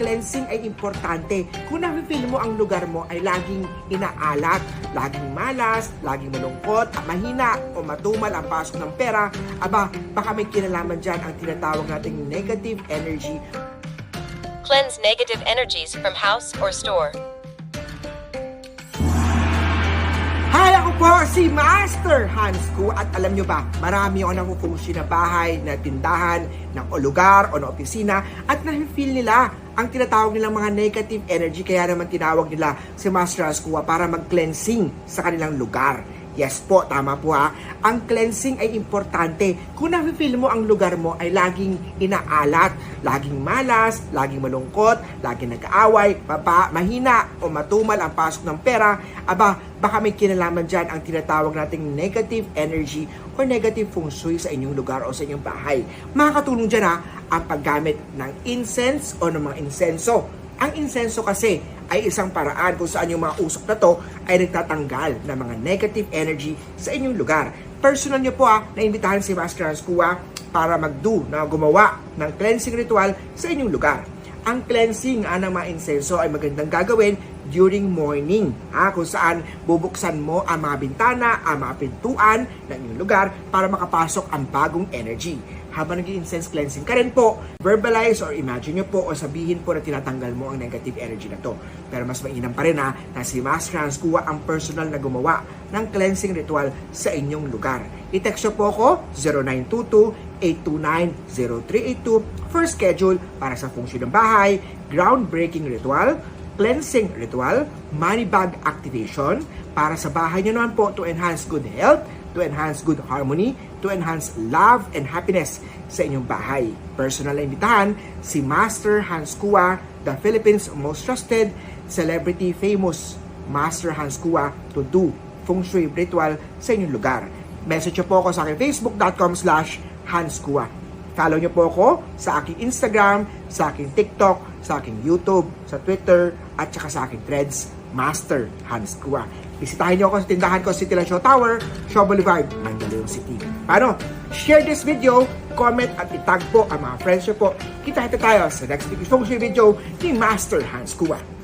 cleansing ay importante. Kung nafe-feel mo ang lugar mo ay laging inaalat, laging malas, laging malungkot, mahina o matumal ang pasok ng pera, aba, baka may kinalaman dyan ang tinatawag nating negative energy Cleanse negative energies from house or store. Si Master Hans Ku at alam nyo ba, marami ako nakufungsi na bahay, na tindahan, ng lugar o na opisina at na-feel nila ang tinatawag nilang mga negative energy kaya naman tinawag nila si Master Hans Ku para mag-cleansing sa kanilang lugar. Yes po, tama po ha. Ang cleansing ay importante. Kung nafe-feel mo ang lugar mo ay laging inaalat, laging malas, laging malungkot, laging nag-aaway, baba, mahina o matumal ang pasok ng pera, aba, baka may kinalaman dyan ang tinatawag nating negative energy or negative feng shui sa inyong lugar o sa inyong bahay. Makakatulong dyan ha, ang paggamit ng incense o ng mga insenso. Ang insenso kasi ay isang paraan kung saan yung mga usok na to ay nagtatanggal ng mga negative energy sa inyong lugar. Personal nyo po ah, naimbitahan si Master Hans Kua para magdo na gumawa ng cleansing ritual sa inyong lugar. Ang cleansing ah, ng mga insenso ay magandang gagawin during morning, ah, kung saan bubuksan mo ang mga bintana, ang mga pintuan ng inyong lugar para makapasok ang bagong energy habang nag incense cleansing ka rin po, verbalize or imagine nyo po o sabihin po na tinatanggal mo ang negative energy na to. Pero mas mainam pa rin ha, na si Master Hans kuha ang personal na gumawa ng cleansing ritual sa inyong lugar. I-text nyo po ako 0922-829-0382 for schedule para sa function ng bahay, groundbreaking ritual, cleansing ritual, money bag activation, para sa bahay nyo naman po to enhance good health, to enhance good harmony, to enhance love and happiness sa inyong bahay. Personal na imbitahan, si Master Hans Kua, the Philippines' most trusted, celebrity famous Master Hans Kua to do feng shui ritual sa inyong lugar. Message nyo po ako sa aking facebook.com slash hanskua. Follow nyo po ako sa aking Instagram, sa aking TikTok, sa aking YouTube, sa Twitter, at saka sa aking threads, Master Hans Kua. Bisitahin nyo ako sa tindahan ko City Show Tower, Shaw Boulevard, Mandaluyong City. Paano? Share this video, comment at itag po ang mga friends nyo po. Kita-kita tayo sa next week's video ni Master Hans Kua.